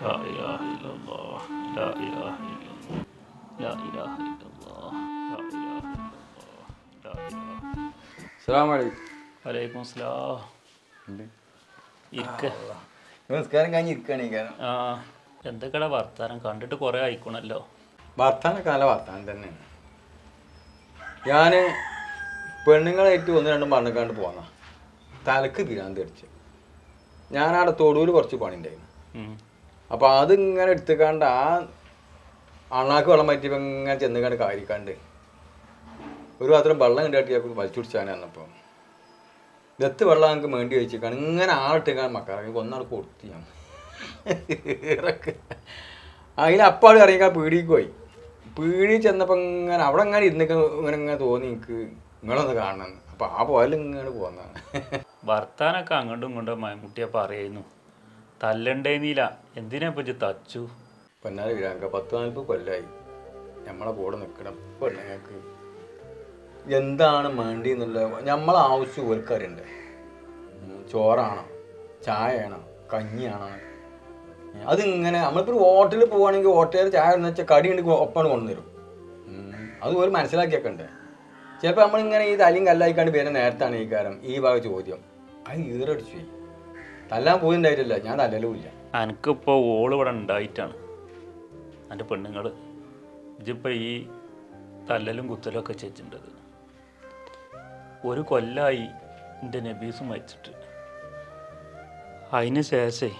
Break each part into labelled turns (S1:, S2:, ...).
S1: لا إله إلا الله لا إله إلا الله لا إله إلا الله لا إله إلا الله لا إله
S2: അസ്സലാമലൈക്കും
S1: വലൈക്കും സ്ലാം ഇരിക്ക
S2: നമസ്കാരം കഴിഞ്ഞ് ഇരിക്കുകയാണ് ഈ കാരണം
S1: ആ എന്തൊക്കെയാ വർത്താനം കണ്ടിട്ട് കുറേ ആയിക്കണല്ലോ
S2: വർത്താനൊക്കെ നല്ല വർത്താനം തന്നെയാണ് ഞാൻ പെണ്ണുങ്ങളായിട്ട് ഒന്ന് രണ്ടും പറഞ്ഞിക്കാണ്ട് പോന്ന തലക്ക് പിരാന്ത് അടിച്ച് ഞാനവിടെ തൊടുവിൽ കുറച്ച് പണി ഉണ്ടായിരുന്നു
S1: ഉം.
S2: അപ്പോൾ അതിങ്ങനെ എടുത്തുക്കാണ്ട് ആ അണ്ണാക്ക് വെള്ളം പറ്റിയപ്പോൾ ഇങ്ങനെ ചെന്നുകാണ്ട് കാരിക്കാണ്ട്. ഒരു പാത്രം വെള്ളം കണ്ടാട്ടിയപ്പോൾ വലിച്ചു കുടിച്ചാണ് വന്നപ്പോൾ ദത്ത് വെള്ളം ഞങ്ങൾക്ക് വേണ്ടി വെച്ചിരിക്കാണ് ഇങ്ങനെ ആളിട്ടിക്കാണ് മക്കളെ ഒന്നാൾ കൊടുത്തു ഞാൻ. അതിലപ്പാട് ഇറങ്ങിക്കാൻ പീടിക്ക് പോയി. പീടി ചെന്നപ്പോൾ ഇങ്ങനെ അവിടെ ഇങ്ങനെ ഇരുന്നൊക്കെ ഇങ്ങനെ ഇങ്ങനെ തോന്നി എനിക്ക് നിങ്ങളൊന്ന് കാണണം. അപ്പോൾ ആ പോയാലും ഇങ്ങനെ പോന്നാണ്.
S1: വർത്താനൊക്കെ അങ്ങോട്ടും ഇങ്ങോട്ടും മമ്മൂട്ടിയെ പറയുന്നു തല്ലണ്ടേന്നില്ല എന്തിനാ പറ്റി തച്ചു?
S2: പൊന്നാൽ വിരാങ്ക പത്ത് നാൽപ്പത് കൊല്ലായി. നമ്മളെ കൂടെ നിൽക്കണം പെണ്ണുങ്ങൾക്ക് എന്താണ് വേണ്ടി എന്നുള്ളത് നമ്മളെ ആവശ്യം ഓൽക്കാരുണ്ട് ചോറാണോ? ചായയാണോ? കഞ്ഞിയാണോ? അതിങ്ങനെ നമ്മളിപ്പോൾ ഒരു ഹോട്ടലിൽ പോവുകയാണെങ്കിൽ ഹോട്ടലിൽ ചായ എന്ന് വെച്ചാൽ കടി ഉണ്ട് ഒപ്പാണ് കൊണ്ടുവരും അത് ഒരു മനസ്സിലാക്കിയൊക്കെ ചിലപ്പോൾ നമ്മളിങ്ങനെ ഈ തലയും കല്ലായിക്കാണ്ട് പേരെ നേരത്താണ് ഈ കാരം ഈ ഭാഗ ചോദ്യം. അത് ഈറടിച്ചു പോയി. തല്ലാൻ പോയിണ്ടായിട്ടില്ല ഞാൻ തല്ലലും ഇല്ല
S1: എനിക്കിപ്പോൾ ഓൾ ഇവിടെ ഉണ്ടായിട്ടാണ്. എന്റെ പെണ്ണുങ്ങൾ ഇതിപ്പോൾ ഈ തല്ലലും കുത്തലും ഒക്കെ ചെയ്തിട്ടുണ്ടത്. ഒരു കൊല്ലായി എന്റെ നബീസ് മരിച്ചിട്ട്. അതിന് ശേഷമേ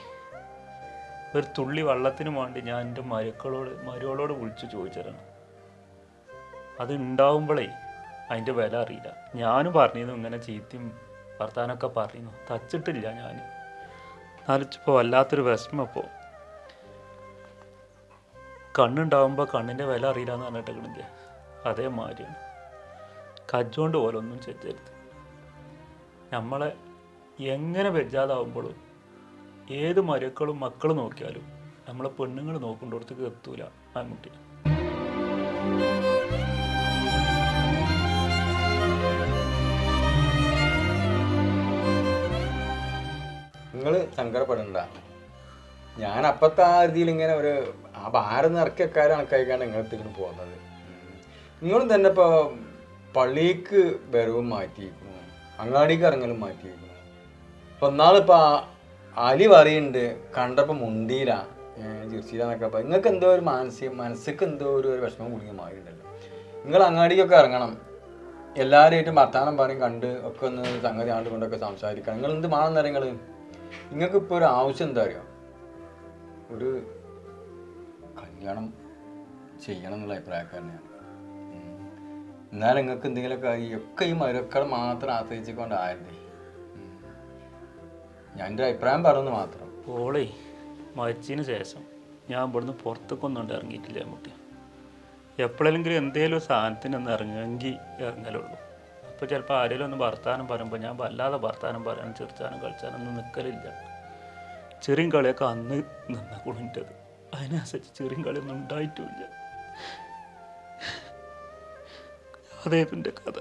S1: ഒരു തുള്ളി വെള്ളത്തിന് വേണ്ടി ഞാൻ എന്റെ മരുക്കളോട് മരുകളോട് വിളിച്ചു ചോദിച്ചതാണ്. അത് ഉണ്ടാവുമ്പോഴേ അതിന്റെ വില അറിയില്ല. ഞാനും പറഞ്ഞിരുന്നു ഇങ്ങനെ ചീത്തയും വർത്താനൊക്കെ പറഞ്ഞിരുന്നു. തച്ചിട്ടില്ല ഞാൻ എന്നാലിപ്പോൾ വല്ലാത്തൊരു വിഷമം ഇപ്പോൾ കണ്ണുണ്ടാവുമ്പോൾ കണ്ണിന്റെ വില അറിയില്ല എന്ന് പറഞ്ഞിട്ടില്ല അതേമാതിരിയാണ് കജ്ജോണ്ട് പോലൊന്നും ചെയ്യരുത്. നമ്മളെ എങ്ങനെ വെജാതാവുമ്പോഴും ഏത് മരുക്കളും മക്കൾ നോക്കിയാലും നമ്മളെ പെണ്ണുങ്ങൾ നോക്കുന്നിടത്തേക്ക് എത്തൂല മമ്മൂട്ടി
S2: നിങ്ങൾ സങ്കടപ്പെടണ്ട. ഞാൻ അപ്പത്തെ ആ രീതിയിൽ ഇങ്ങനെ ഒരു ആ ഭാരം ഇറക്കിയക്കാരും കണക്കായിക്കാണ് നിങ്ങളത്തേക്ക് പോകുന്നത്. നിങ്ങളും തന്നെ ഇപ്പോൾ പള്ളിക്ക് വരവും മാറ്റിയിരിക്കുന്നു. അങ്ങാടിക്ക് ഇറങ്ങലും മാറ്റിയിരിക്കുന്നു. ഇപ്പം ഒന്നാളിപ്പോൾ അലി പറയുന്നുണ്ട് കണ്ടപ്പോൾ മുണ്ടിയില്ല ചിരിച്ചില്ലെന്നൊക്കെ അപ്പോൾ നിങ്ങൾക്ക് എന്തോ ഒരു മാനസിക മനസ്സിക്ക് എന്തോ ഒരു ഒരു വിഷമം കുടുങ്ങി മാറിയിട്ടുണ്ടല്ലോ നിങ്ങൾ അങ്ങാടിക്കൊക്കെ ഇറങ്ങണം. എല്ലാവരുമായിട്ടും വർത്താനം പറയും കണ്ട് ഒക്കെ ഒന്ന് സംഗതി ആണ്ടുകൊണ്ടൊക്കെ സംസാരിക്കണം. നിങ്ങൾ എന്ത് മാണെന്ന് നിങ്ങൾ നിങ്ങൾക്ക് ഇപ്പോൾ ഒരു ആവശ്യം എന്താ അറിയാം? ഒരു കല്യാണം ചെയ്യണം എന്നുള്ള അഭിപ്രായക്കാരനെയാണ് ഉം. എന്നാൽ നിങ്ങൾക്ക് എന്തെങ്കിലുമൊക്കെ ഒക്കെ ഈ മരുക്കൾ മാത്രം ആശ്രയിച്ചുകൊണ്ട് ആരുടെ ഞാൻ എന്റെ അഭിപ്രായം പറഞ്ഞു മാത്രം.
S1: ഓളേ മരിച്ചതിന് ശേഷം ഞാൻ ഇവിടുന്ന് പുറത്തേക്കൊന്നും ഇറങ്ങിയിട്ടില്ല നമുക്ക് എപ്പോഴെങ്കിലും എന്തെങ്കിലും ഒരു സാധനത്തിന് ഒന്ന് ഇറങ്ങുമെങ്കിൽ ഇറങ്ങലുള്ളൂ. അപ്പോൾ ചിലപ്പോൾ ആരെങ്കിലും ഒന്ന് വർത്താനം പറയുമ്പോൾ ഞാൻ വല്ലാതെ വർത്താനം പറയാനും ചിരിച്ചാനും കളിച്ചാനൊന്നും നിൽക്കലില്ല ചെറിയ കളിയൊക്കെ അന്ന് നിന്ന കുളിന്റെത് അതിനനുസരിച്ച് ചെറിയ കളിയൊന്നും ഉണ്ടായിട്ടുമില്ല അതേതിന്റെ കഥ.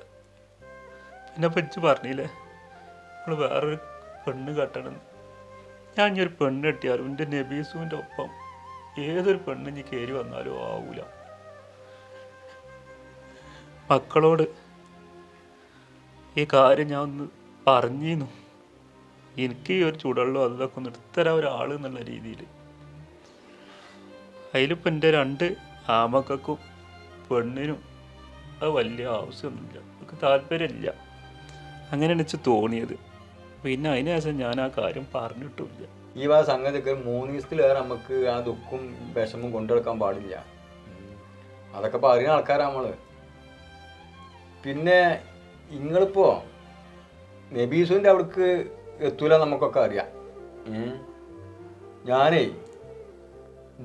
S1: പിന്നെ പഠിച്ച് പറഞ്ഞില്ലേ? നമ്മൾ വേറൊരു പെണ്ണ് കെട്ടണം. ഞാൻ ഇനി ഒരു പെണ്ണ് കെട്ടിയാലും എന്റെ നബീസുവിന്റെ ഒപ്പം ഏതൊരു പെണ്ണ് ഇനി കയറി വന്നാലും ആവൂല. മക്കളോട് ഈ കാര്യം ഞാൻ ഒന്ന് പറഞ്ഞിരുന്നു എനിക്ക് ഈ ഒരു ചൂടുള്ളൂ അതൊക്കെ ഒന്ന് എടുത്തരാ ഒരാൾ എന്നുള്ള രീതിയിൽ അതിലിപ്പോൾ എന്റെ രണ്ട് ആമക്കൾക്കും പെണ്ണിനും അത് വലിയ ആവശ്യമൊന്നുമില്ല. എനിക്ക് താല്പര്യമില്ല. അങ്ങനെയാണ് എനിക്ക് തോന്നിയത്. പിന്നെ അതിനുശേഷം ഞാൻ ആ കാര്യം പറഞ്ഞിട്ടുമില്ല.
S2: ഈ വാ സംഗതിയൊക്കെ മൂന്ന് ദിവസത്തിലേറെ നമുക്ക് ആ ദുഃഖം വിഷമം കൊണ്ടുവെക്കാൻ പാടില്ല. അതൊക്കെ പറയുന്ന ആൾക്കാരാണ് ആൾക്കാരാ നമ്മൾ. പിന്നെ നിങ്ങളിപ്പോ നബീസുവിന്റെ അവിടേക്ക് എത്തൂല നമുക്കൊക്കെ അറിയാം. ഞാനേ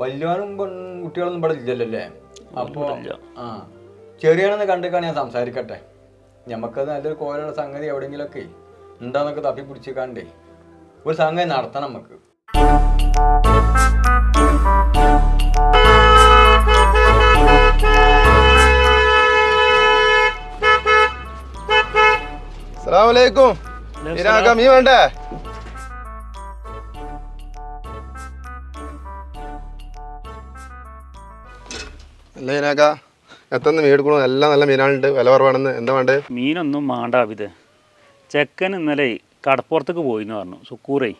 S2: വല്യവാനും പെൺകുട്ടികളൊന്നും ഇവിടെ ഇല്ലല്ലോ അല്ലേ അപ്പോ ആ ചെറിയാണെന്ന് കണ്ടിട്ടാണ് ഞാൻ സംസാരിക്കട്ടെ. നമുക്കത് നല്ലൊരു കോലുള്ള സംഗതി എവിടെയെങ്കിലൊക്കെ ഉണ്ടാന്നൊക്കെ തപ്പി പിടിച്ചിക്കാണ്ടേ. ഒരു സംഗതി നടത്തണം നമുക്ക്
S3: അസലാമലൈക്കും ഇരാക്ക മീൻ വേണ്ടേ? അല്ല ഇനാക്ക എത്തന്ന് മീൻ എടുക്കണു? എല്ലാം നല്ല മീനാണുണ്ട് വില കുറവാണെന്ന്. എന്താ വേണ്ടേ?
S1: മീനൊന്നും മാണ്ട ഇത് ചെക്കൻ ഇന്നലെ കടപ്പുറത്തേക്ക് പോയി എന്ന് പറഞ്ഞു. സുക്കൂറേ.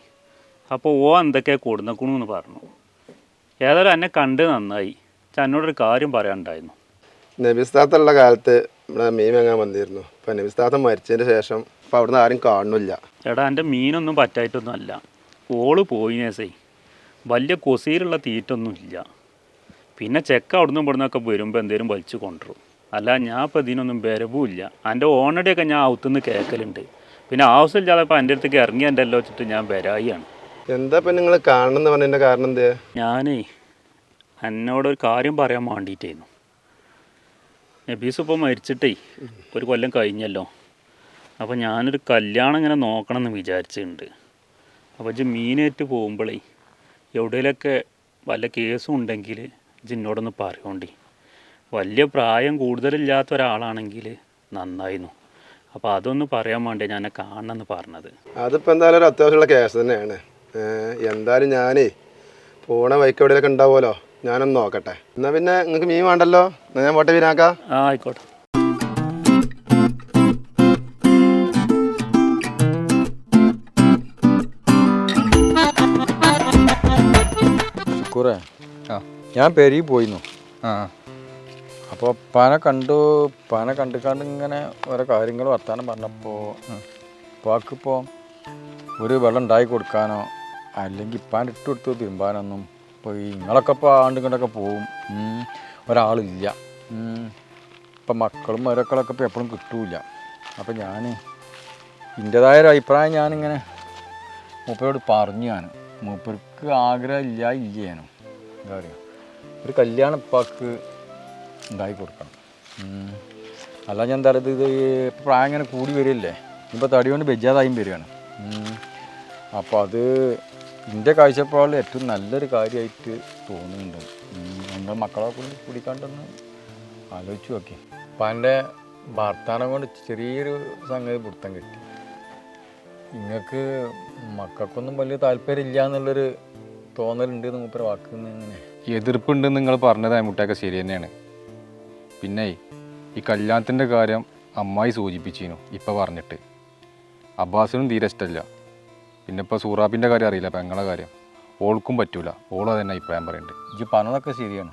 S1: അപ്പോൾ ഓ എന്തൊക്കെയാണ് കൊടുന്നേക്കണു എന്ന് പറഞ്ഞു. ഏതായാലും എന്നെ കണ്ട് നന്നായി. എന്നോടൊരു കാര്യം പറയാനുണ്ടായിരുന്നു.
S3: നബിസ്താത്തുള്ള കാലത്ത് ഇവിടെ മീൻ വാങ്ങാൻ വന്നിരുന്നു. അപ്പം നബിസ്ഥാത്തം മരിച്ചതിന് ശേഷം ഇപ്പം അവിടുന്ന് ആരും കാണുന്നില്ല.
S1: എടാ എന്റെ മീനൊന്നും പറ്റായിട്ടൊന്നും അല്ല. ഓൾ പോയിനേസേ വലിയ കൊസീലുള്ള തീറ്റൊന്നും ഇല്ല. പിന്നെ ചെക്ക അവിടുന്ന് ഇവിടുന്നൊക്കെ വരുമ്പോൾ എന്തേലും വലിച്ചു കൊണ്ടുവരും. അല്ല ഞാൻ ഇപ്പോൾ ഇതിനൊന്നും വരവുമില്ല എന്റെ ഓണടിയൊക്കെ ഞാൻ ഔത്തുനിന്ന് കേൾക്കലുണ്ട് പിന്നെ ആവശ്യമില്ലാതെ ഇപ്പോൾ എന്റെ അടുത്തേക്ക് ഇറങ്ങി എന്റെ എല്ലാം വെച്ചിട്ട് ഞാൻ വരായിയാണ്.
S3: എന്താ ഇപ്പം നിങ്ങൾ കാണണമെന്ന് പറഞ്ഞതിന്റെ കാരണം എന്താ
S1: ഞാനേ എന്നോടൊരു കാര്യം പറയാൻ വേണ്ടിയിട്ടായിരുന്നു നബീസ് ഇപ്പോൾ മരിച്ചിട്ടേ ഒരു കൊല്ലം കഴിഞ്ഞല്ലോ. അപ്പോൾ ഞാനൊരു കല്യാണം ഇങ്ങനെ നോക്കണം എന്ന് വിചാരിച്ചിട്ടുണ്ട്. അപ്പോൾ ഇജ്ജ് മീനേറ്റ് പോകുമ്പോഴേ എവിടെയെങ്കിലൊക്കെ വല്ല കേസും ഉണ്ടെങ്കിൽ ഇജ്ജ് എന്നോടൊന്ന് പറയോണ്ടി. വലിയ പ്രായം കൂടുതലില്ലാത്ത ഒരാളാണെങ്കിൽ നന്നായിരുന്നു അപ്പോൾ അതൊന്ന് പറയാൻ വേണ്ടി ഞാൻ കാണണമെന്ന് പറഞ്ഞത്.
S3: അതിപ്പോൾ എന്തായാലും ഒരു അത്യാവശ്യമുള്ള കേസ് തന്നെയാണ്. എന്തായാലും ഞാനേ പോണ വൈക്ക് എവിടെയൊക്കെ ഉണ്ടാവുമല്ലോ ഞാനൊന്ന് നോക്കട്ടെ. എന്നാ പിന്നെ നിങ്ങൾക്ക് മീൻ വേണ്ടല്ലോ? ഞാൻ പോട്ടെ വീനാക്കാം
S1: ആ ആയിക്കോട്ടെ.
S2: കുറേ. ഞാൻ പെരി പോയിന്നു
S4: ആ.
S2: അപ്പോൾ പന കണ്ടു പന കണ്ടു കണ്ട് ഇങ്ങനെ ഓരോ കാര്യങ്ങൾ വർത്താനം പറഞ്ഞപ്പോൾ പാക്കിപ്പോൾ ഒരു വെള്ളം ഉണ്ടാക്കി കൊടുക്കാനോ അല്ലെങ്കിൽ പാൻ ഇട്ട് കൊടുത്ത് തിരുമ്പാനൊന്നും ഇപ്പോൾ ഈ നിങ്ങളൊക്കെ ഇപ്പോൾ ആണ്ട് പോവും. ഒരാളില്ല. ഇപ്പം മക്കളും മരക്കളൊക്കെ ഇപ്പോൾ എപ്പോഴും കിട്ടൂല. അപ്പം ഞാൻ എന്റെതായ ഒരു അഭിപ്രായം ഞാനിങ്ങനെ മൂപ്പരോട് പറഞ്ഞു ഞാൻ മൂപ്പർക്ക് ആഗ്രഹം ഇല്ല ഇല്ലേനും. എന്താ പറയുക ഒരു കല്യാണം ഇപ്പാക്ക് ഉണ്ടാക്കി കൊടുക്കണം. അല്ല ഞാൻ എന്താ പറയുക ഇത് പ്രായം ഇങ്ങനെ കൂടി വരില്ലേ? ഇപ്പോൾ തടി കൊണ്ട് ബെജാതായും വരികയാണ്. അപ്പോൾ അത് എന്റെ കാഴ്ചപ്പാടിൽ ഏറ്റവും നല്ലൊരു കാര്യമായിട്ട് തോന്നുന്നുണ്ട്. നമ്മൾ മക്കളെ കൂടി കുടിക്കാണ്ടെന്ന് ആലോചിച്ച് നോക്കി. അപ്പം എന്റെ വർത്താനം കൊണ്ട് ചെറിയൊരു സംഗതി പിടുത്തം കിട്ടി. നിങ്ങൾക്ക് മക്കൾക്കൊന്നും വലിയ താല്പര്യമില്ല എന്നുള്ളൊരു തോന്നലുണ്ട് എന്ന് മൂപ്പര വാക്കുന്ന ഇങ്ങനെ
S4: എതിർപ്പുണ്ട് നിങ്ങൾ പറഞ്ഞത് മുട്ടയൊക്കെ ശരി തന്നെയാണ്. പിന്നെ ഈ കല്യാണത്തിന്റെ കാര്യം അമ്മായി സൂചിപ്പിച്ചിരുന്നു ഇപ്പം പറഞ്ഞിട്ട്. അബ്ബാസിനും തീരെ ഇഷ്ടമല്ല പിന്നെ ഇപ്പോൾ സൂറാബിന്റെ കാര്യം അറിയില്ല പെങ്ങളെ കാര്യം. ഓൾക്കും പറ്റൂല. ഓളും അതന്നെ അഭിപ്രായം പറയുന്നുണ്ട്
S2: ഇജ്ജ് പറഞ്ഞതൊക്കെ ശരിയാണ്.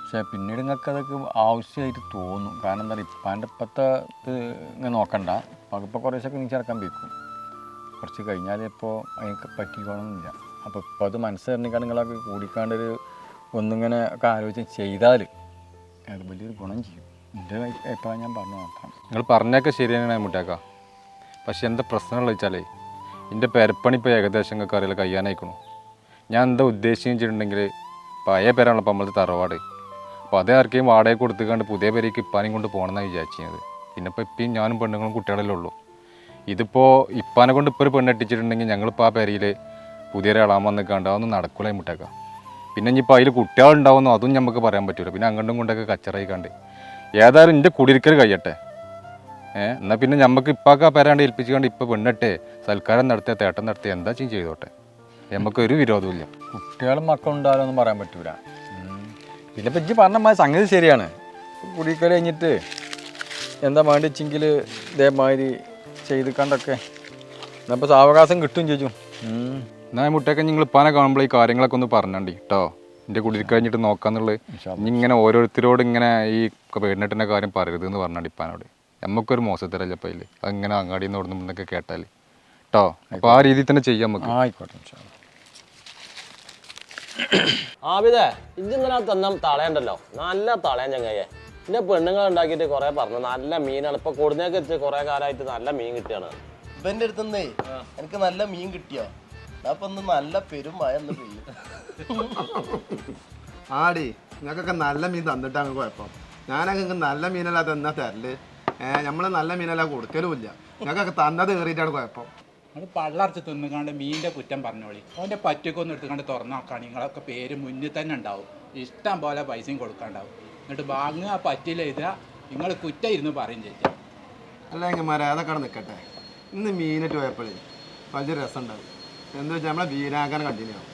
S2: പക്ഷേ പിന്നീട് നിങ്ങൾക്ക് അതൊക്കെ ആവശ്യമായിട്ട് തോന്നും. കാരണം എന്താ പറയുക ഇപ്പാന്റെ ഇപ്പോഴത്തെ ഇത് ഇങ്ങനെ നോക്കണ്ട. അപ്പോൾ കുറേശ്ശൊക്കെ നീ ചേർക്കാൻ വെക്കും കുറച്ച് കഴിഞ്ഞാൽ ഇപ്പോൾ അതിനൊക്കെ പറ്റിക്കോണമെന്നില്ല അപ്പോൾ ഇപ്പോൾ അത് മനസ്സിലാക്കാൻ നിങ്ങളൊക്കെ കൂടിക്കാണ്ടൊരു ഒന്നിങ്ങനെ ഒക്കെ ആലോചിച്ച് ചെയ്താൽ അത് വലിയൊരു ഗുണം ചെയ്യും. എന്റെ അഭിപ്രായം ഞാൻ പറഞ്ഞു നോക്കാം
S4: നിങ്ങൾ പറഞ്ഞൊക്കെ ശരിയാണ് മുട്ടേക്ക. പക്ഷെ എന്താ പ്രശ്നമുള്ള വെച്ചാലേ എന്റെ പെരപ്പണി ഇപ്പോൾ ഏകദേശം നിങ്ങൾക്ക് അറിയില്ല കയ്യാനായിക്കണു. ഞാൻ എന്താ ഉദ്ദേശിച്ചിട്ടുണ്ടെങ്കിൽ പഴയ പേരാണല്ലോ ഇപ്പോൾ നമ്മളത് തറവാട്. അപ്പോൾ അതേ ആർക്കെയും വാടക കൊടുത്തുകൊണ്ട് പുതിയ പേരേക്ക് ഇപ്പാനും കൊണ്ട് പോകണമെന്നാണ് വിചാരിച്ചത് പിന്നെ ഇപ്പോൾ ഇപ്പം ഞാനും പെണ്ണുങ്ങളും കുട്ടികളല്ലേ ഉള്ളൂ. ഇതിപ്പോൾ ഇപ്പാനെ കൊണ്ട് ഇപ്പോൾ ഒരു പെണ്ണ് എട്ടിച്ചിട്ടുണ്ടെങ്കിൽ ഞങ്ങളിപ്പോൾ ആ പേരയിൽ പുതിയൊരാളാൻ വന്നിക്കാണ്ട് അതൊന്നും നടക്കൂലായി മുട്ടേക്കാം. പിന്നെ ഇനിയിപ്പോൾ അതിൽ കുട്ടികളുണ്ടാവുമെന്നോ അതും നമുക്ക് പറയാൻ പറ്റില്ല പിന്നെ അങ്ങോട്ടും കൊണ്ടൊക്കെ കച്ചറായി കണ്ട് ഏതായാലും എന്റെ കുടിയിരിക്കൽ കഴിയട്ടെ. ഏഹ് എന്നാൽ പിന്നെ നമുക്ക് ഇപ്പൊക്കെ പേരാണ്ട് ഏൽപ്പിച്ചുകൊണ്ട് ഇപ്പം പെണ്ണട്ടെ സൽക്കാരം നടത്തിയ തേട്ടം നടത്തിയ എന്താ ചെയ്യും ചെയ്തോട്ടെ? നമുക്ക് ഒരു വിരോധമില്ല
S2: കുട്ടികളും മക്കളുണ്ടാവില്ലെന്നും പറയാൻ പറ്റൂല. പിന്നെ ഇപ്പം ഇജ്ജ് പറഞ്ഞ മാ സംഗതി ശരിയാണ്. കുടിക്കൽ കഴിഞ്ഞിട്ട് എന്താ വേണ്ടിച്ചെങ്കിൽ ഇതേമാതിരി ചെയ്ത് കണ്ടൊക്കെ എന്നപ്പോൾ സാവകാശം കിട്ടും ചോദിച്ചു
S4: എന്നാ മുട്ടയൊക്കെ നിങ്ങൾ ഇപ്പാനെ കാണുമ്പോൾ ഈ കാര്യങ്ങളൊക്കെ ഒന്ന് പറഞ്ഞണ്ടി കേട്ടോ എന്റെ കുടിയിൽ കഴിഞ്ഞിട്ട് നോക്കാന്നുള്ളത്. ഇങ്ങനെ ഓരോരുത്തരോട് ഇങ്ങനെ ഈ പെണ്ണിട്ടിന്റെ കാര്യം പറയരുത് എന്ന് പറഞ്ഞാണ്ട് ഇപ്പാനോട്. നമുക്കൊരു മോശത്തരല്ല അപ്പം അതിൽ അങ്ങനെ അങ്ങാടിയിൽ നിന്ന് ഓടുന്നു എന്നൊക്കെ കേട്ടാൽ കേട്ടോ അപ്പോൾ ആ രീതിയിൽ തന്നെ ചെയ്യാം നമുക്ക്.
S2: ആയിക്കോട്ടെ ഇൻഷാ ഇതിങ്ങനെ
S5: ആബിദേ തന്ന തളയണ്ടല്ലോ? നല്ല തളയൻ ചങ്ങയെ എന്റെ പെണ്ണുങ്ങൾ ഉണ്ടാക്കിയിട്ട് കുറെ പറഞ്ഞു നല്ല മീനാണ്. ഇപ്പൊ കൊടുന്നേക്ക് വെച്ച് കുറെ കാലമായിട്ട് നല്ല മീൻ കിട്ടിയാണ്.
S6: ഇവന്റെ അടുത്തുനിന്നേ എനിക്ക് നല്ല മീൻ കിട്ടിയോ. അപ്പൊ ഒന്ന് നല്ല പെരും മഴ ഒന്ന് പെയ്യും.
S3: ആടി നിങ്ങൾക്കൊക്കെ നല്ല മീൻ തന്നിട്ടാണ് കുഴപ്പം. ഞാനൊക്കെ നല്ല മീനല്ലാതെ എന്നാ തരൽ? നമ്മൾ നല്ല മീനല്ല കൊടുക്കലുമില്ല. നിങ്ങൾക്കൊക്കെ തന്നത് കയറിയിട്ടാണ് കുഴപ്പം.
S7: നിങ്ങൾ പള്ളറച്ച് തിന്നുകാണ്ട് മീനിന്റെ കുറ്റം പറഞ്ഞോളി. അവന്റെ പറ്റൊക്കെ എടുത്തുകൊണ്ട് തുറന്നു നോക്കുകയാണ് നിങ്ങളൊക്കെ പേര് മുന്നിൽ തന്നെ ഉണ്ടാവും. ഇഷ്ടം പോലെ പൈസയും കൊടുക്കാണ്ടാവും. എന്നിട്ട് വാങ്ങുക പറ്റില്ല ഇതാ നിങ്ങൾ കുറ്റം ഇരുന്ന് പറയും ചേച്ചി
S3: അല്ല എങ്ങന്മാരെ അതൊക്കെ നിൽക്കട്ടെ ഇന്ന് മീനിട്ട് പോയപ്പോഴേ വലിയ രസം ഉണ്ടാവും എന്താ വെച്ചാൽ നമ്മളെ ബീരാഗനെ കണ്ടിന്യൂ ആവും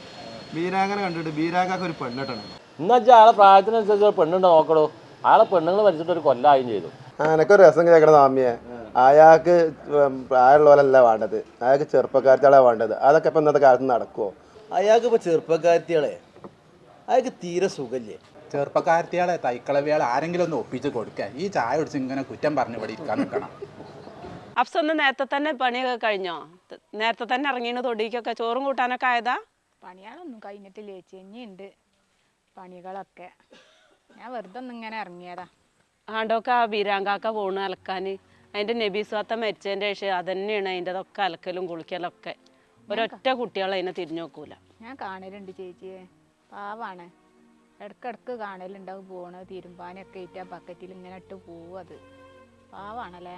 S3: ബീരാഗനെ കണ്ടിട്ട് ബീരാങ്കാക്ക് ഒരു പെണ്ണിട്ടാണ്
S5: എന്നുവെച്ചാൽ അയാളെ പ്രായത്തിനനുസരിച്ച് പെണ്ണുണ്ടോ നോക്കണോ. അയാളെ പെണ്ണുങ്ങൾ മരിച്ചിട്ട് ഒരു കൊല്ലായും ചെയ്തു.
S3: എനക്കൊരു രസം കേൾക്കണ സ്വാമിയെ അയാൾക്ക് പ്രായമുള്ളവരല്ല വേണ്ടത്. അയാൾക്ക് ചെറുപ്പക്കാരത്തിയാളെ വേണ്ടത്. അതൊക്കെ ഇപ്പം ഇന്നത്തെ കാലത്ത് നടക്കുമോ
S6: അയാൾക്ക് ഇപ്പൊ ചെറുപ്പക്കാരത്തിയാളെ അയാൾക്ക് തീരെ സുഖല്ലേ
S7: ചെറുപ്പക്കാരത്തിയാളെ തൈക്കളവിയാളെ ആരെങ്കിലും ഒന്ന് ഒപ്പിച്ച് കൊടുക്കുക ഈ ചായ കുടിച്ച് ഇങ്ങനെ കുറ്റം പറഞ്ഞു ഇവിടെ ഇരിക്കാൻ നിൽക്കണം.
S8: അഫ്സൊന്ന് നേരത്തെ തന്നെ പണിയൊക്കെ കഴിഞ്ഞോ? നേരത്തെ തന്നെ ഇറങ്ങിയാണ് തൊടിക്കൊക്കെ. ചോറും കൂട്ടാനൊക്കെ ആയതാ?
S9: പണികളൊന്നും കഴിഞ്ഞിട്ടില്ല ചേച്ചി. ഇനിയുണ്ട് പണികളൊക്കെ. ഞാൻ വെറുതെ ഒന്നിങ്ങനെ ഇറങ്ങിയതാ.
S8: ആണ്ടൊക്കെ ആ ബീരാങ്കാക്ക പോണ് അലക്കാൻ അതിന്റെ നബീസ്വാത്ത മരിച്ചതിന്റെ ശേഷം അതന്നെയാണ് അതിന്റെതൊക്കെ അലക്കലും കുളിക്കലും ഒക്കെ ഒരൊറ്റ കുട്ടികളെ അതിനെ തിരിഞ്ഞു നോക്കൂല.
S9: ഞാൻ കാണലുണ്ട് ചേച്ചിയെ. പാവാണ്. ഇടക്കിടക്ക് കാണലുണ്ടാവും പോണത് തിരുമ്പാനൊക്കെ ഇട്ട് ആ ബക്കറ്റിൽ ഇങ്ങനെ ഇട്ട് പോവും അത്. പാവാണല്ലേ?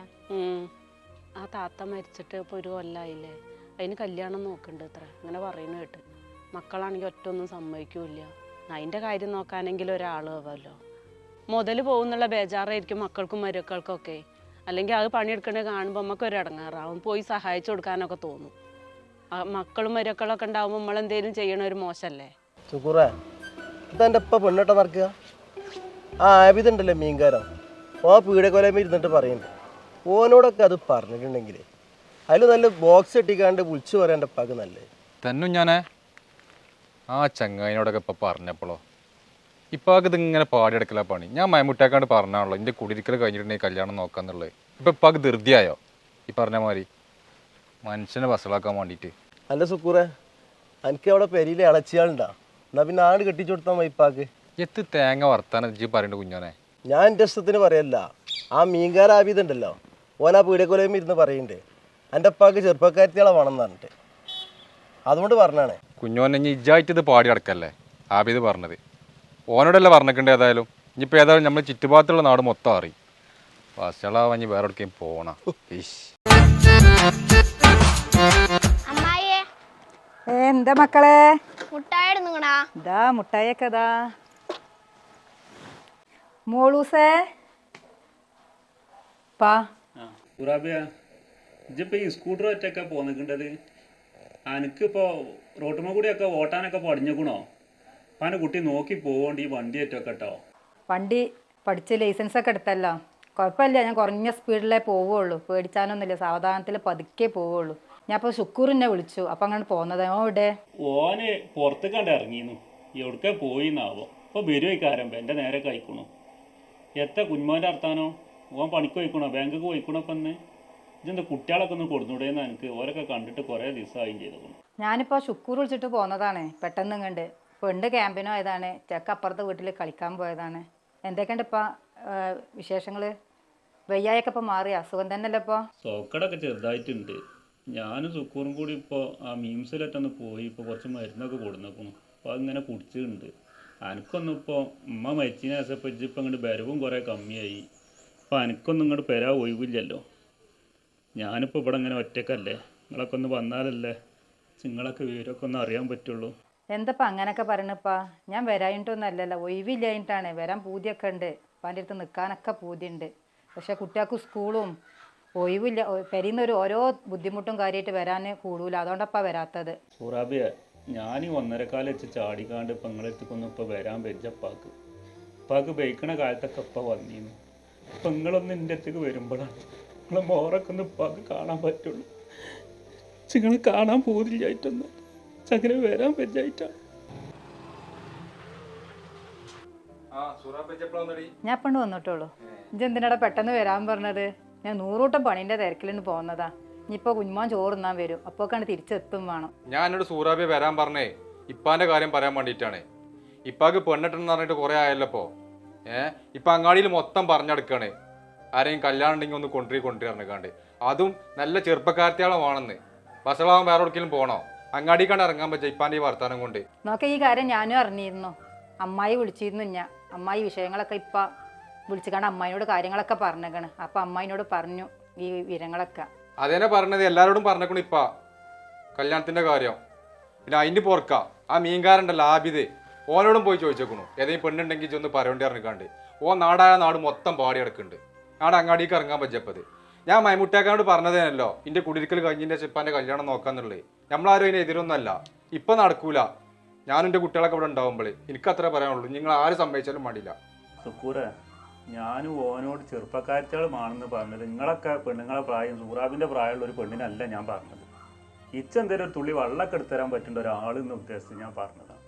S8: ആ താത്ത മരിച്ചിട്ട് ഇപ്പോൾ ഒരു കൊല്ലായില്ലേ? അതിന് കല്യാണം നോക്കുന്നുണ്ട് അത്ര അങ്ങനെ പറയുന്നു കേട്ട്. മക്കളാണെങ്കിൽ ഒറ്റ ഒന്നും സമ്മതിക്കൂല അതിന്റെ കാര്യം നോക്കാനെങ്കിലും ഒരാൾ ആവുമല്ലോ മുതൽ പോകുന്നുള്ള ബേജാറായിരിക്കും മക്കൾക്കും മരുക്കൾക്കൊക്കെ അല്ലെങ്കിൽ അത് പണിയെടുക്കണേ കാണുമ്പോൾ നമുക്ക് ഒരു ഇടങ്ങാറാവും. പോയി സഹായിച്ചു കൊടുക്കാനൊക്കെ തോന്നും. ആ മക്കളും മരുക്കളൊക്കെ ഉണ്ടാവുമ്പോൾ നമ്മളെന്തേലും ചെയ്യണ ഒരു മോശമല്ലേ
S6: ഇതെന്റെ ഇപ്പം പെണ്ണിട്ട നടക്കുക ആ ആബിതുണ്ടല്ലേ മീൻകാരം ഓ പീഡക്കൊലമ ഇരുന്നിട്ട് പറയുന്നുണ്ട് ഓനോടൊക്കെ അത് പറഞ്ഞിട്ടുണ്ടെങ്കിൽ അതിൽ നല്ല ബോക്സ് ഇട്ടിക്കാണ്ട് വിളിച്ചു എന്റെ പക നല്ലത്
S4: തന്നും ഞാനേ. ആ ചങ്ങായിനോടൊക്കെ ഇപ്പം പറഞ്ഞപ്പോഴോ ഇപ്പം ഇതിങ്ങനെ പാടിയെടുക്കല പണി. ഞാൻ മയമുട്ടാക്കാണ്ട് പറഞ്ഞാണല്ലോ എന്റെ കുടിരിക്കൽ കഴിഞ്ഞിട്ടുണ്ടെങ്കിൽ കല്യാണം നോക്കാന്നുള്ളത്. ഇപ്പം ഇപ്പം ധൃതിയായോ? ഈ പറഞ്ഞ മാതിരി. മനുഷ്യനെ വസളാക്കാൻ വേണ്ടിട്ട്.
S6: അല്ല സുക്കൂറെ എനിക്ക് അവിടെ പെരിയിലെ ഇളച്ചിയാളുണ്ടാ. എന്നാ പിന്നെ ആട് കെട്ടിച്ചു കൊടുത്താൽ മൈപ്പാക്ക്
S4: എത്ത് തേങ്ങ വർത്താനം ഇജ്ജ് പറയണ്ട കുഞ്ഞോനെ?
S6: ഞാൻ എന്റെ ഇഷ്ടത്തിന് പറയല്ല. ആ മീൻകാര ഓനാ ഓൻ പീടിയക്കൊലയും ഇരുന്ന് പറയുന്നുണ്ട് എന്റെ അപ്പാക്ക് ചെറുപ്പക്കാരത്തിയാളെ വേണം എന്ന് പറഞ്ഞിട്ട്. അതുകൊണ്ട് പറഞ്ഞാണ്.
S4: കുഞ്ഞോനെ ഇനി ഇജ്ജായിട്ട് ഇത് പാടി അടക്കല്ലേ ആബിത് പറഞ്ഞത്. ഓനോടല്ലേ പറഞ്ഞിട്ടുണ്ട് ഏതായാലും? ഇനിയിപ്പോൾ ഏതായാലും നമ്മൾ ചുറ്റുപാടത്തുള്ള നാട് മൊത്തം അറി വസളാവാൻ വഞ്ഞി വേറെ എവിടേക്കും പോണ. ഈശ്.
S10: അമ്മായിയെ.
S9: ഏ എന്താ മക്കളെ?
S10: മുട്ടായി ഇടുന്നുങ്ങടാ.
S9: ഇതാ മുട്ടായൊക്കെ ഇതാ. മോളൂസേ. പാ.
S1: ഉറാബിയ ഇജ്ജിപ്പോൾ ഈ സ്കൂട്ടർ ഒറ്റയൊക്കെ പോന്നിക്കേണ്ടത്? അനക്കിപ്പോൾ റോട്ടുമ്മ കൂടിയൊക്കെ ഓട്ടാനൊക്കെ പഠിഞ്ഞേക്കണോ അപ്പനെ കുട്ടി നോക്കി പോകണ്ട ഈ വണ്ടി ഏറ്റൊക്കെ കേട്ടോ
S9: വണ്ടി പഠിച്ച് ലൈസൻസ് ഒക്കെ എടുത്തല്ലോ. കുഴപ്പമില്ല ഞാൻ കുറഞ്ഞ സ്പീഡിലേ പോവുള്ളൂ. പേടിച്ചാനൊന്നുമില്ല സാവധാനത്തിൽ പതുക്കെ പോവുള്ളൂ. ഞാൻ ഇപ്പൊ ശുക്കൂറിനെ വിളിച്ചു അപ്പം അങ്ങനെ പോകുന്നത് ഓ ഇവിടെ
S1: ഓന് പുറത്ത് കണ്ട് ഇറങ്ങിയിരുന്നു എവിടക്കെ പോയിന്നാവോ. ഇപ്പോൾ വരുവായിക്കാരം എന്റെ നേരെ കഴിക്കണു എത്ര കുഞ്ഞുമോന്റെ അർത്ഥാനോ ഓൻ പണിക്ക് പോയിക്കണോ? ബാങ്കിക്ക് പോയിക്കണോ ഇപ്പം ഇന്ന്? ഇതെന്താ കുട്ടികളൊക്കെ ഒന്ന് കൊടുന്നുടേന്ന് എനിക്ക്? ഓരൊക്കെ കണ്ടിട്ട് കുറേ ദിവസമായും ചെയ്തു
S9: ഞാനിപ്പോൾ ശുക്കൂർ വിളിച്ചിട്ട് പോന്നതാണ് പെട്ടെന്ന് കണ്ട് പെണ്ണ് ക്യാമ്പിന് ചെക്ക അപ്പുറത്തെ വീട്ടിൽ കളിക്കാൻ പോയതാണ്. എന്തൊക്കെയുണ്ട് ഇപ്പം വിശേഷങ്ങൾ വയ്യായൊക്കെ ഇപ്പം മാറി. അസുഖം തന്നെയല്ലേ ഇപ്പോൾ
S1: സോക്കടൊക്കെ ചെറുതായിട്ടുണ്ട്. ഞാനും സുക്കൂറും കൂടി ഇപ്പോൾ ആ മീംസിലൊറ്റൊന്ന് പോയി. ഇപ്പോൾ കുറച്ച് മരുന്നൊക്കെ കൊടുന്നേക്കുന്നു. അപ്പോൾ അതിങ്ങനെ കുടിച്ചിട്ടുണ്ട്. എനിക്കൊന്നും ഇപ്പോൾ ഉമ്മ മരിച്ചതിനെ ശേഷം ഇപ്പം ഇങ്ങോട്ട് ബരവും കുറേ കമ്മിയായി. അപ്പോൾ എനിക്കൊന്നും ഇങ്ങോട്ട് പെരാ ഒഴിവില്ലല്ലോ. ഞാനിപ്പോൾ ഇവിടെ ഇങ്ങനെ ഒറ്റക്കല്ലേ നിങ്ങളൊക്കെ ഒന്ന് വന്നാലല്ലേ? നിങ്ങളൊക്കെ വിവരമൊക്കെ ഒന്ന് അറിയാൻ പറ്റുള്ളൂ.
S9: എന്തപ്പാ അങ്ങനൊക്കെ പറയണപ്പാ? ഞാൻ വരായിട്ടൊന്നല്ലല്ലോ ഒഴിവില്ലായിട്ടാണ് വരാൻ പൂതിയൊക്കെ ഉണ്ട് അപ്പാന്റെ അടുത്ത് നിൽക്കാനൊക്കെ പൂതിയുണ്ട്. പക്ഷെ കുട്ടികൾക്ക് സ്കൂളും ഒഴിവില്ല. പെരിയുന്ന ഒരു ഓരോ ബുദ്ധിമുട്ടും കാര്യമായിട്ട് വരാൻ കൂടൂല. അതുകൊണ്ടപ്പാ വരാത്തത്.
S1: സൂറാബിയ ഞാൻ ഈ ഒന്നരക്കാലം വെച്ച് ചാടിക്കാണ്ട് ഇപ്പം നിങ്ങളെടുത്തൊന്നും ഇപ്പോൾ വരാൻ വെച്ചപ്പാക്ക് ഉപ്പാക്ക്. ബൈക്കണ കാലത്തൊക്കെ ഇപ്പം വന്നിരുന്നു അപ്പം നിങ്ങളൊന്ന് എന്റെ അടുത്തേക്ക് വരുമ്പോഴാണ് നിങ്ങളെ മോറൊക്കെ ഒന്ന് ഉപ്പാക്ക് കാണാൻ പറ്റുള്ളൂ. നിങ്ങൾ കാണാൻ പോതില്ലായിട്ടൊന്നും അങ്ങനെ വരാൻ പറ്റായിട്ടാ.
S9: ഞാൻ ഇപ്പണ്ട് വന്നിട്ടുള്ളൂ ഇജ്ജ് എന്തിനാടാ പെട്ടെന്ന് വരാൻ പറഞ്ഞത്? ഞാൻ നൂറൂട്ടം പണിന്റെ തിരക്കിലിന് പോന്നതാ. ഇനിയിപ്പോ കുഞ്ഞുമോൻ ചോറുന്നാൻ വരും. അപ്പോൾ കണ്ട് തിരിച്ചെത്തും വേണം.
S4: ഞാൻ എന്നോട് സൂറാബിയ വരാൻ പറഞ്ഞേ ഇപ്പാന്റെ കാര്യം പറയാൻ വേണ്ടിയിട്ടാണ്. ഇപ്പാക്ക് പെണ്ണിട്ടെന്ന് പറഞ്ഞിട്ട് കുറെ ആയല്ലോ ഏഹ് ഇപ്പൊ അങ്ങാടിയിൽ മൊത്തം പറഞ്ഞെടുക്കാണ്. ആരെയും കല്യാണം ഉണ്ടെങ്കിൽ ഒന്ന് കൊണ്ടുപോയി കൊണ്ടുവരണക്കാണ്ട് അതും നല്ല ചെറുപ്പക്കാരത്തിയാളെ വേണമെന്ന്. ബസ്സളാവാൻ വേറെ എവിടേക്കെങ്കിലും പോകണോ അങ്ങാടിക്കാണ്ട് ഇറങ്ങാൻ പറ്റുക ഇപ്പാന്റെ ഈ വർത്താനം കൊണ്ട്.
S9: നോക്കെ ഈ കാര്യം ഞാനും അറിഞ്ഞിരുന്നു. അമ്മായി വിളിച്ചിരുന്നു ഞാൻ അമ്മായി വിഷയങ്ങളൊക്കെ ഇപ്പം വിളിച്ചിക്കാണ്ട് അമ്മായിനോട് കാര്യങ്ങളൊക്കെ പറഞ്ഞേക്കണ്. അപ്പം അമ്മായിനോട് പറഞ്ഞു ഈ വിവരങ്ങളൊക്കെ.
S4: അതേനെ പറഞ്ഞത് എല്ലാവരോടും പറഞ്ഞേക്കണു ഇപ്പ. കല്യാണത്തിന്റെ കാര്യം. പിന്നെ അതിന്റെ പുറക്ക. ആ മീൻകാരണ്ടല്ലോ ആബിദ്. ഓനോടും പോയി ചോദിച്ചേക്കണു. ഏതെങ്കിലും പെണ്ണുണ്ടെങ്കിൽ ഒന്ന് പറയേണ്ടി ഇറങ്ങിക്കാണ്ട് ഓ നാടായ നാട് മൊത്തം പാടി കിടക്കുന്നുണ്ട് നാട് അങ്ങാടിക്ക് ഇറങ്ങാൻ പറ്റപ്പത് ഞാൻ മൈമുട്ടാക്കാനോട് പറഞ്ഞതേനല്ലോ ഇന്റെ കുടിരിക്കൽ കഴിഞ്ഞിന്റെ ചിപ്പാന്റെ കല്യാണം നോക്കാന്നുള്ളത്. നമ്മളാരും അതിന് എതിരൊന്നല്ല ഇപ്പൊ നടക്കൂല. ഞാനും എന്റെ കുട്ടികളൊക്കെ ഇവിടെ ഉണ്ടാവുമ്പോഴേ എനിക്ക് അത്ര പറയാനുള്ളൂ. നിങ്ങൾ ആര് സംഭവിച്ചാലും മടിയില്ല.
S1: സുക്കൂറ ഞാനും ഓനോട് ചെറുപ്പക്കാരത്തികളുമാണെന്ന് പറഞ്ഞത് നിങ്ങളൊക്കെ പെണ്ണുങ്ങളെ പ്രായം സൂറാബിന്റെ പ്രായമുള്ള ഒരു പെണ്ണിനല്ല ഞാൻ പറഞ്ഞത്. ഇച്ചെന്തേലും ഒരു തുള്ളി വെള്ളമൊക്കെ എടുത്തുതരാൻ പറ്റേണ്ട ഒരാളെന്ന് ഉദ്ദേശിച്ച് ഞാൻ പറഞ്ഞതാണ്.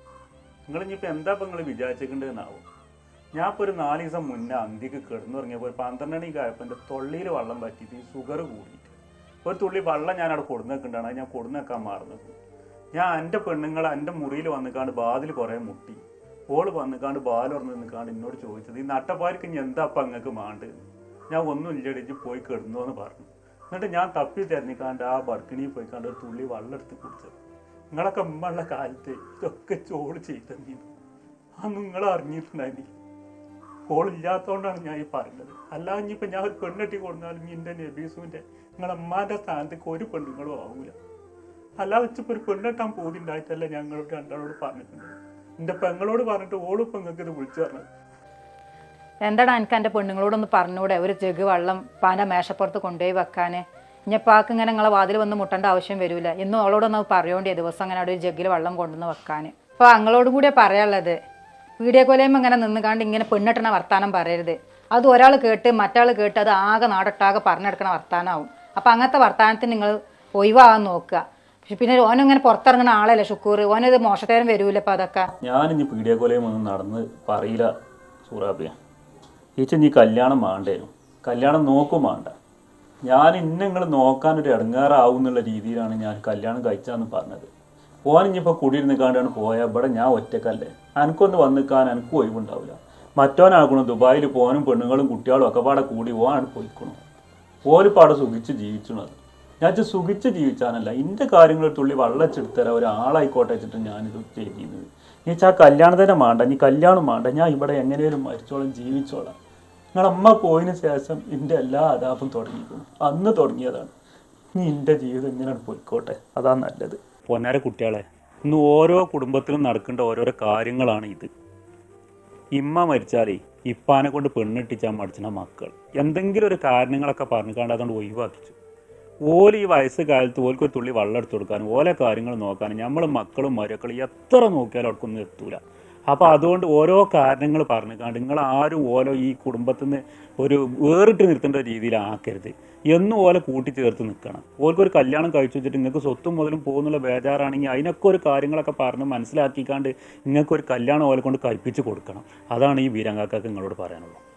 S1: നിങ്ങൾ ഇനിയിപ്പോൾ എന്താ ഇപ്പം നിങ്ങൾ വിചാരിച്ചിട്ടുണ്ടെന്നാവും ഞാൻ ഇപ്പോൾ ഒരു നാല് ദിവസം മുന്നേ അന്തിക്ക് കിടന്നുറങ്ങിയപ്പോൾ ഒരു പന്ത്രണ്ട് മണിക്ക് ആയപ്പോൾ എന്റെ തൊള്ളിയിൽ വെള്ളം പറ്റിയിട്ട് ഈ ഷുഗർ കൂടിയിട്ട്. ഒരു തുള്ളി വെള്ളം ഞാൻ അവിടെ കൊടുന്നു വെക്കുന്നുണ്ടാണ് ഞാൻ കൊടുന്നു വെക്കാൻ മാറുന്നത് ഞാൻ എന്റെ പെണ്ണുങ്ങളെ എന്റെ മുറിയിൽ വന്നിക്കാണ്ട് ബാതിൽ കുറേ മുട്ടി. ഓൾ വന്നിക്കാണ്ട് ബാൽ ഉറന്ന് നിൽക്കാണ്ട് എന്നോട് ചോദിച്ചത് ഈ നട്ടപ്പാരിക്ക് ഇനി എന്താ അപ്പം അങ്ങക്ക് മാണ്ട്? ഞാൻ ഒന്നും ഇല്ലടിച്ച് പോയി കിടന്നു എന്ന് പറഞ്ഞു. എന്നിട്ട് ഞാൻ തപ്പി തിരഞ്ഞിക്കാണ്ട് ആ ബർക്കിണിയിൽ കണ്ട് ഒരു തുള്ളി വെള്ളം എടുത്ത് കുടിച്ചത്. നിങ്ങളൊക്കെ ഉമ്മുള്ള കാലത്ത് ഇതൊക്കെ ചോട് ചെയ്തു ആ നിങ്ങൾ അറിഞ്ഞിട്ടുണ്ടായി ഓളില്ലാത്തതുകൊണ്ടാണ് ഞാൻ ഈ പറയുന്നത്. അല്ലാതെ ഇനിയിപ്പോൾ ഞാൻ ഒരു പെണ്ണെട്ടി കൊടുത്താലും എന്റെ നബീസുവിന്റെ നിങ്ങളെ അമ്മാന്റെ സ്ഥാനത്തേക്ക് ഒരു പെണ്ണുങ്ങളും ആവില്ല അല്ലാതെ വെച്ചപ്പോൾ ഒരു പെണ്ണെട്ടാൻ പോതിണ്ടായിട്ടല്ല ഞങ്ങളോട് രണ്ടാളോട് പറഞ്ഞിട്ടുണ്ട് എന്റെ പെങ്ങളോട് പറഞ്ഞിട്ട് ഓളും പെങ്ങൾക്ക് ഇത് വിളിച്ചു പറഞ്ഞത്.
S9: എന്താടാ എനിക്ക് എന്റെ പെണ്ണുങ്ങളോടൊന്ന് പറഞ്ഞൂടെ? ഒരു ജഗ് വെള്ളം പാന്റെ മേശപ്പുറത്ത് കൊണ്ടുപോയി വെക്കാൻ. ഇനിയിപ്പാക്ക് ഇങ്ങനെ നിങ്ങളെ വാതിൽ വന്ന് മുട്ടേണ്ട ആവശ്യം വരില്ല ഇന്നും അവളോടൊന്ന് പറയേണ്ടിയ ദിവസം അങ്ങനെ അവിടെ ഒരു ജഗ്ഗിൽ വെള്ളം കൊണ്ടുവന്ന് വെക്കാൻ. അപ്പോൾ അങ്ങളോടും കൂടിയേ പറയാനുള്ളത്. വീഡിയോ കോലയും ഇങ്ങനെ നിന്നുകാണ്ട് ഇങ്ങനെ പെണ്ണിട്ടണ വർത്താനം പറയരുത്. അത് ഒരാൾ കേട്ട് മറ്റാൾ കേട്ട് അത് ആകെ നാടൊട്ടാകെ പറഞ്ഞെടുക്കണ വർത്താനമാവും അപ്പോൾ അങ്ങനത്തെ വർത്താനത്തിന് നിങ്ങൾ ഒഴിവാകാൻ നോക്കുക. പക്ഷെ പിന്നെ ഓനിങ്ങനെ പുറത്തിറങ്ങുന്ന ആളല്ലേ ഷുക്കൂർ ഓനത് മോശത്തേരം വരൂല അപ്പം അതൊക്കെ?
S1: ഞാനിനി പീഡിയക്കൊലയും ഒന്നും നടന്ന് പറയില്ല സൂറാബിയ. ഈച്ച നീ കല്യാണം വേണ്ടേ കല്യാണം നോക്കും വേണ്ട ഞാൻ ഇന്നെ നിങ്ങൾ നോക്കാൻ ഒരു ഇടങ്ങാറാവും എന്നുള്ള രീതിയിലാണ് ഞാൻ കല്യാണം കഴിച്ചാന്ന് പറഞ്ഞത്. ഓൻ ഇനിയിപ്പോൾ കുടിയിരുന്ന് കാണ്ടാണ് പോയാൽ ഇവിടെ ഞാൻ ഒറ്റക്കല്ലേ. എനിക്കൊന്ന് വന്ന് നിൽക്കാൻ എനിക്ക് ഒഴിവുണ്ടാവില്ല മറ്റോനാക്കണം ദുബായിൽ പോകാനും പെണ്ണുങ്ങളും കുട്ടികളും ഒക്കെ പാടെ കൂടി പോകാൻ പോയിക്കണം ഓലിപ്പാടെ സുഖിച്ച് ജീവിച്ചണത്. ഞാൻ സുഖിച്ച് ജീവിച്ചാനല്ല. എന്റെ കാര്യങ്ങൾ തുള്ളി വള്ളച്ചെടുത്തരാൻ ഒരാളായിക്കോട്ടെ വെച്ചിട്ട് ഞാനിത് ചെയ്യുന്നത് നീ ആ കല്യാണത്തിനെ വേണ്ട നീ കല്യാണം വേണ്ട ഞാൻ ഇവിടെ എങ്ങനെയും മരിച്ചോളാം ജീവിച്ചോളാം. നിങ്ങളമ്മ പോയതിന് ശേഷം എന്റെ എല്ലാ അതാപും തുടങ്ങിയിരിക്കുന്നു. അന്ന് തുടങ്ങിയതാണ്. നീ എന്റെ ജീവിതം ഇങ്ങനെയാണ് പോയിക്കോട്ടെ. അതാണ് നല്ലത്. പൊന്നാര കുട്ടികളെ ഇന്ന് ഓരോ കുടുംബത്തിലും നടക്കേണ്ട ഓരോരോ കാര്യങ്ങളാണ് ഇത്. ഇമ്മ മരിച്ചാലേ ഇപ്പാനെ കൊണ്ട് പെണ്ണിട്ടിച്ചാൽ മടിച്ചിന മക്കൾ എന്തെങ്കിലും ഒരു കാരണങ്ങളൊക്കെ പറഞ്ഞു കണ്ട് അതുകൊണ്ട് ഒഴിവാക്കിച്ചു. ഓൽ ഈ വയസ്സ് കാലത്ത് ഓൽക്ക് ഒരു തുള്ളി വെള്ളം എടുത്തു കൊടുക്കാനും ഓലെ കാര്യങ്ങൾ നോക്കാനും നമ്മൾ മക്കളും മരക്കളും എത്ര നോക്കിയാലും അവർക്കൊന്നും എത്തൂല. അപ്പോൾ അതുകൊണ്ട് ഓരോ കാരണങ്ങൾ പറഞ്ഞു നിങ്ങൾ ആരും ഓരോ ഈ കുടുംബത്തിൽ നിന്ന് ഒരു വേറിട്ട് നിർത്തേണ്ട രീതിയിലാക്കരുത്. എന്നും ഓലെ കൂട്ടിച്ചേർത്ത് നിൽക്കണം ഓൽക്കൊരു കല്യാണം കഴിച്ചു വെച്ചിട്ട് നിങ്ങൾക്ക് സ്വത്തും മുതലും പോകുന്നുള്ള ബേജാറാണെങ്കിൽ അതിനൊക്കെ ഒരു കാര്യങ്ങളൊക്കെ പറഞ്ഞ് മനസ്സിലാക്കിക്കാണ്ട് നിങ്ങൾക്ക് ഒരു കല്യാണം ഓലെ കൊണ്ട് കഴിപ്പിച്ച് കൊടുക്കണം. അതാണ് ഈ വീരങ്കാക്കൾക്ക് നിങ്ങളോട് പറയാനുള്ളത്.